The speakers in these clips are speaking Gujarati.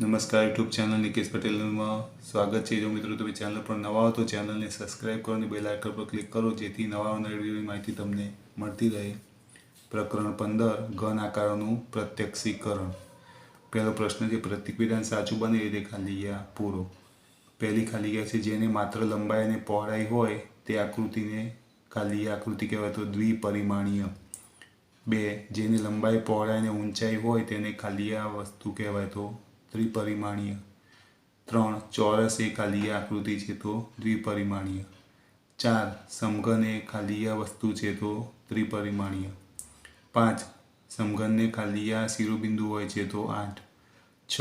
નમસ્કાર યુટ્યુબ ચેનલ નિકેશ પટેલમાં સ્વાગત છે. જો મિત્રો તમે ચેનલ પર નવા હો તો ચેનલને સબસ્ક્રાઈબ કરો અને બેલ આઇકન પર ક્લિક કરો, જેથી નવા નવી માહિતી તમને મળતી રહે. પ્રકરણ પંદર, ઘન આકારોનું પ્રત્યક્ષીકરણ. પહેલો પ્રશ્ન છે પ્રતિક્રિયાને સાચું બને એ ખાલી ગયા પૂરો. પહેલી ખાલી ગયા છે, જેને માત્ર લંબાઈ અને પહોળાઈ હોય તે આકૃતિને ખાલી આકૃતિ કહેવાય તો દ્વિપરિમાણીય. બે, જેની લંબાઈ પહોળાઈ અને ઊંચાઈ હોય તેને ખાલી આ વસ્તુ કહેવાય તો ત્રિપરિમાણીય. ત્રણ ચોરસ એ ખાલી આકૃતિ છે તો દ્વિપરિમાણીય ચાર સમઘન એ ખાલી વસ્તુ છે તો ત્રિપરિમાણીય. પાંચ સમઘનને ખાલીયા શિરોબિંદુ હોય છે તો આઠ. છ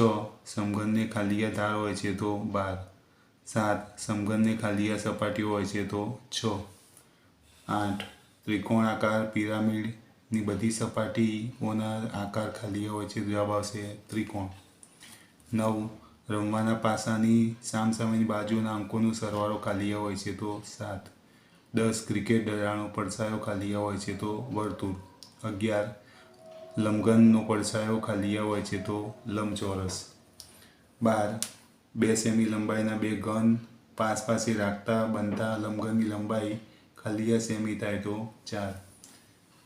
સમઘનને ખાલીયા ધાર હોય છે તો બાર. સાત સમઘનને ખાલીયા સપાટીઓ હોય છે તો છ. આઠ, ત્રિકોણાકાર પિરામિડની બધી સપાટીઓના આકાર ખાલી હોય છે, જવાબ આવશે ત્રિકોણ. નવ રમવાના પાસાની સામસામેની બાજુના અંકોનો સરવાળો ખાલી હોય છે તો સાત. દસ ક્રિકેટ દડાનો પડછાયો ખાલી હોય છે તો વર્તુળ. અગિયાર લંબઘનનો પડછાયો ખાલી હોય છે તો લંબચોરસ. બાર બે સેમી લંબાઈના બે ઘન પાસ પાસે રાખતા બનતા લંબઘનની લંબાઈ ખાલીયા સેમી થાય તો ચાર.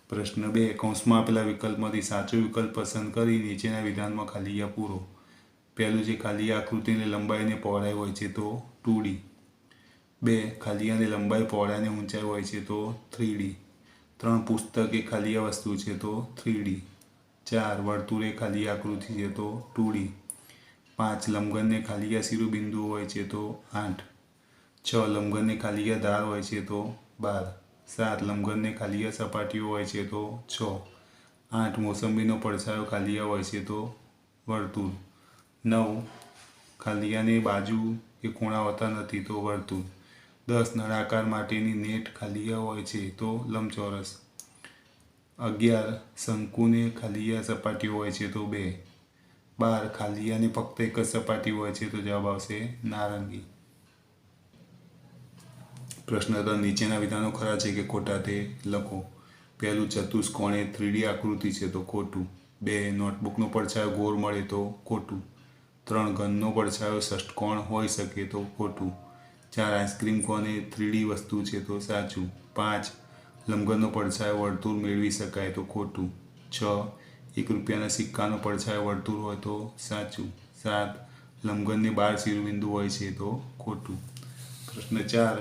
પ્રશ્ન બે, કૌંસમાં આપેલા વિકલ્પમાંથી સાચો વિકલ્પ પસંદ કરી નીચેના વિધાનમાં ખાલી પૂરો. પહેલું છે ખાલી આકૃતિની લંબાઈ અને પહોળાઈ હોય છે તો ટુ ડી બે, ખાલી અને લંબાઈ પહોળાઈ ઊંચાઈ હોય છે તો થ્રી ડી ત્રણ, પુસ્તક એ ખાલી વસ્તુ છે તો થ્રી ડી ચાર, વર્તુળ એ ખાલી આકૃતિ છે તો ટુ ડી પાંચ લંબગનને ખાલીયા શિરોબિંદુ હોય છે તો આઠ. છ લંબગનને ખાલીયા ધાર હોય છે તો બાર. સાત લંબગનને ખાલીયા સપાટીઓ હોય છે તો છ. આઠ, મોસંબીનો પડછાયો ખાલીયા હોય છે તો વર્તુળ. નવ, ખાલીયાની બાજુ કે ખૂણા હોતા નથી તો વર્તુળ. દસ નળાકાર માટેની નેટ ખાલીયા હોય છે તો લંબચોરસ. અગિયાર, શંકુને ખાલીયા સપાટી હોય છે તો બે. બાર, ખાલીયાની ફક્ત એક જ સપાટી હોય છે તો જવાબ આવશે નારંગી. પ્રશ્ન ત્રણ નીચેના વિધાનો ખરા છે કે ખોટા તે લખો. પહેલું ચતુષ્કોણ એ થ્રીડી આકૃતિ છે તો ખોટું. બે, નોટબુકનો પડછાયો ગોળ મળે તો ખોટું. ત્રણ ઘનનો પડછાયો ષષ્ટકોણ હોઈ શકે તો ખોટું. ચાર આઈસ્ક્રીમ કોને? થ્રીડી વસ્તુ છે તો સાચું. પાંચ, લંબગનનો પડછાયો વર્તુળ મેળવી શકાય તો ખોટું. છ, એક રૂપિયાના સિક્કાનો પડછાયો વર્તુળ હોય તો સાચું. સાત, લંબગનની બાર શિરોબિંદુ હોય છે તો ખોટું. પ્રશ્ન ચાર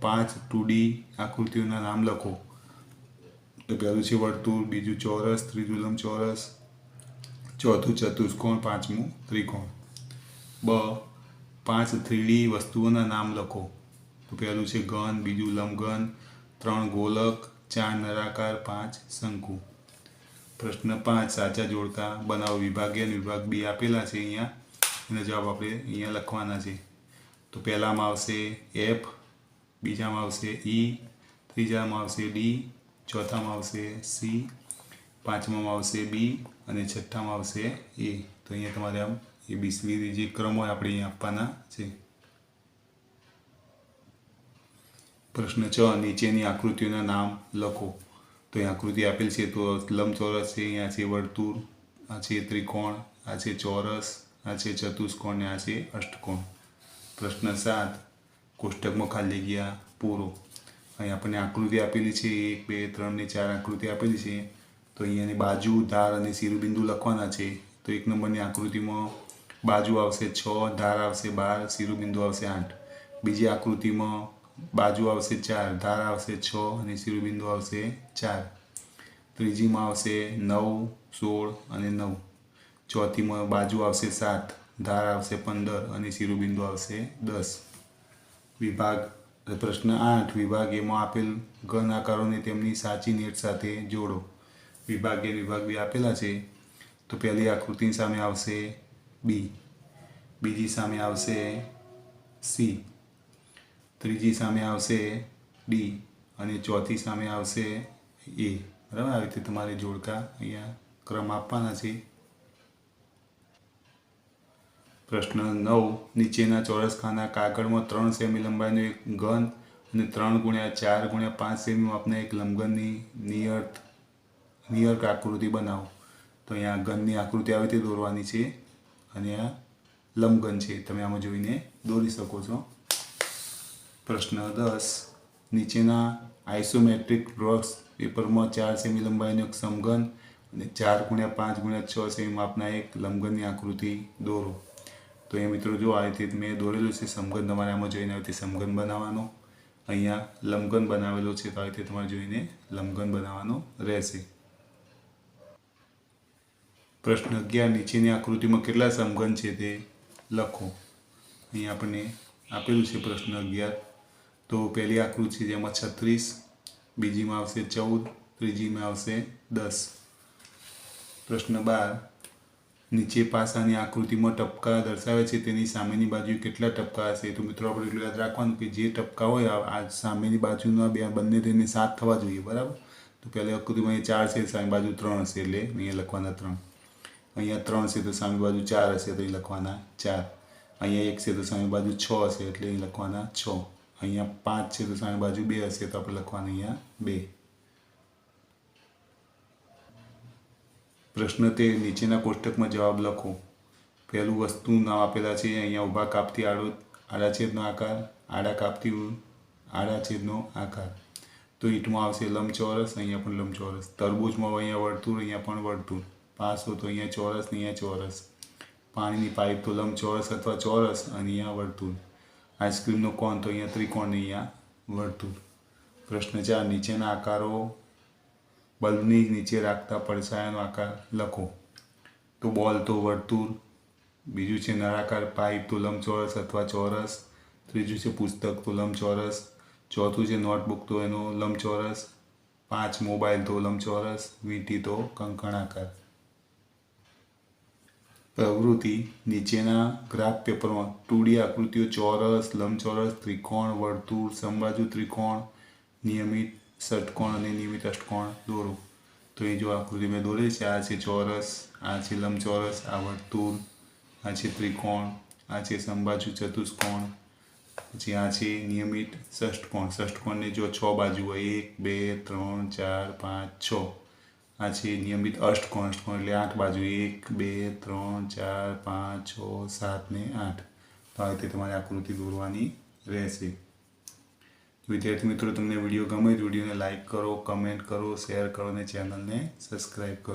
પાંચ ટુ ડી આકૃતિઓના નામ લખો. તો પહેલું છે વર્તુળ, બીજું ચોરસ, ત્રીજું લંબચોરસ. ચોથું ચતુષ્કોણ પાંચમું? ત્રિકોણ. બ. પાંચ થ્રીડી વસ્તુઓના નામ લખો. તો પહેલું છે ઘન, બીજું લંબઘન ત્રણ ગોલક, ચાર નરાકાર, પાંચ શંકુ. પ્રશ્ન પાંચ, સાચા જોડકા બનાવો વિભાગીય અને વિભાગ બી આપેલા છે અહીંયા. એનો જવાબ આપણે અહીંયા લખવાના છે. તો પહેલામાં આવશે એફ, બીજામાં આવશે ઈ, ત્રીજામાં આવશે ડી, ચોથામાં આવશે સી પાંચમામાં આવશે બી અને છઠ્ઠામાં આવશે એ. તો અહીંયા તમારે આમ એ બીસવી જે ક્રમ હોય આપણે અહીંયા આપવાના છે. પ્રશ્ન છ, નીચેની આકૃતિઓના નામ લખો. તો અહીં આકૃતિ આપેલ છે તો લંબચોરસ છે, અહીંયા છે વર્તુળ, આ છે ત્રિકોણ, આ છે ચોરસ, આ છે ચતુષ્કોણ, ને આ છે અષ્ટકોણ. પ્રશ્ન સાત, કોષ્ટકમાં ખાલી ગયા પૂરો. અહીં આપણને આકૃતિ આપેલી છે, એક, બે, ત્રણ ને ચાર આકૃતિ આપેલી છે. તો અહીંયાની બાજુ ધાર અને શિરોબિંદુ લખવાના છે. તો એક નંબરની આકૃતિમાં બાજુ આવશે છ, ધાર આવશે બાર, શિરોબિંદુ આવશે આઠ. બીજી આકૃતિમાં બાજુ આવશે ચાર, ધાર આવશે છ અને શિરોબિંદુ આવશે ચાર. ત્રીજીમાં આવશે નવ, સોળ અને નવ. ચોથીમાં બાજુ આવશે સાત, ધાર આવશે પંદર અને શિરોબિંદુ આવશે દસ. વિભાગ, પ્રશ્ન આઠ, વિભાગ એમાં આપેલ ઘન આકારોને તેમની સાચી નેટ સાથે જોડો. વિભાગ વિભાગ બી આપેલા છે, તો પહેલી આકૃતિની સામે આવશે બી બીજી સામે આવશે સી ત્રીજી સામે આવશે ડી અને ચોથી સામે આવશે એ બરાબર? આવી રીતે તમારે જોડકા અહીંયા ક્રમ આપવાના છે. પ્રશ્ન નવ. નીચેના ચોરસખાના કાગળમાં ત્રણ સેમી લંબાઈનો એક ઘન અને ત્રણ ગુણ્યા ચાર ગુણ્યા પાંચ સેમી માપના એક લંબઘનની નિયત નિયર્ક આકૃતિ બનાવો. તો અહીંયા ગનની આકૃતિ આવી રીતે દોરવાની છે અને આ લંબગન છે. તમે આમાં જોઈને દોરી શકો છો. પ્રશ્ન દસ. નીચેના આઇસોમેટ્રિક વૃક્ષ પેપરમાં ચાર સેમી લંબાઈનો એક સમઘન અને ચાર ગુણ્યા પાંચ ગુણ્યા છ સેમી માપના એક લંબગનની આકૃતિ દોરો. તો એ મિત્રો જો આ રીતે મેં દોરેલું છે સમઘન તમારે આમાં જોઈને આવી રીતે સમઘન બનાવવાનો. અહીંયા લંબગન બનાવેલો છે તો આ રીતે તમારે જોઈને લંબગન બનાવવાનો રહેશે. પ્રશ્ન અગિયાર નીચેની આકૃતિમાં કેટલા સમઘન છે તે લખો. અહીં આપણને આપેલું છે પ્રશ્ન અગિયાર. તો પહેલી આકૃતિ છે જેમાં છત્રીસ, બીજીમાં આવશે ચૌદ, ત્રીજીમાં આવશે દસ. પ્રશ્ન બાર, નીચે પાસાની આકૃતિમાં ટપકા દર્શાવે છે તેની સામેની બાજુ કેટલા ટપકા હશે? તો મિત્રો આપણે એટલું યાદ રાખવાનું કે જે ટપકા હોય આ સામેની બાજુના બે બંને તેને સાત થવા જોઈએ, બરાબર? તો પહેલી આકૃતિમાં અહીં ચાર છે સામે બાજુ ત્રણ હશે એટલે અહીંયા લખવાના ત્રણ. અહીંયા ત્રણ તો સામે બાજુ ચાર હશે તો અહીં લખવાના ચાર. અહીંયા એક તો સામે બાજુ છ હશે એટલે અહીં લખવાના છ. અહીંયા પાંચ તો સામે બાજુ બે હશે તો આપણે લખવાના અહીંયા બે. પ્રશ્ન તે નીચેના કોષ્ટકમાં જવાબ લખો. પહેલું વસ્તુ નામ આપેલા છે, અહીંયા ઊભા કાપથી આડો આડા છેદનો આકાર, આડા કાપથી આડા છેદનો આકાર. તો ઈંટમાં આવશે લંબચોરસ, અહીંયા પણ લંબચોરસ. તરબૂચમાં અહીંયા વર્તુળ, અહીંયા પણ વર્તુળ. પાસો તો અહીંયા ચોરસ અહીંયા ચોરસ. પાણીની પાઇપ તો લંબચોરસ અથવા ચોરસ અને અહીંયા વર્તુળ. આઈસ્ક્રીમનો કોન તો અહીંયા ત્રિકોણ અહીંયા વર્તુળ. પ્રશ્ન ચાર, નીચેના આકારો બલ્બની નીચે રાખતા પડછાયાનો આકાર લખો. તો બોલ તો વર્તુળ. બીજું છે નળાકાર પાઇપ તો લંબચોરસ અથવા ચોરસ. ત્રીજું છે પુસ્તક તો લંબચોરસ. ચોથું છે નોટબુક તો એનો લંબચોરસ. પાંચ, મોબાઈલ તો લંબચોરસ. વીંટી તો કંકણાકાર. પ્રવૃત્તિ નીચેના ગ્રાફ પેપરમાં ટુડી આકૃતિઓ, ચોરસ, લંબચોરસ, ત્રિકોણ, વર્તુળ સમબાજુ ત્રિકોણ, નિયમિત ષટકોણ અને નિયમિત અષ્ટકોણ દોરો. તો એ જો આકૃતિ મેં દોરે છે, આ છે ચોરસ, આ છે લંબચોરસ, આ વર્તુળ, આ છે ત્રિકોણ, આ છે સમબાજુ ચતુષ્કોણ, પછી આ છે નિયમિત ષષ્ટકોણ ષષ્ટકોણને જો છ બાજુ હોય, એક, બે, ત્રણ, ચાર, પાંચ, છ. આ છે નિયમિત અષ્ટકોણ અષ્ટકોણ એટલે આઠ બાજુ એક, બે, ત્રણ, ચાર, પાંચ, છ, સાત ને આઠ. તો આ રીતે તમારે આકૃતિ દોરવાની રહેશે. વિદ્યાર્થી મિત્રો, તમને વીડિયો ગમે તો વિડીયોને લાઇક કરો, કમેન્ટ કરો, શેર કરો અને ચેનલને સબસ્ક્રાઈબ કરો.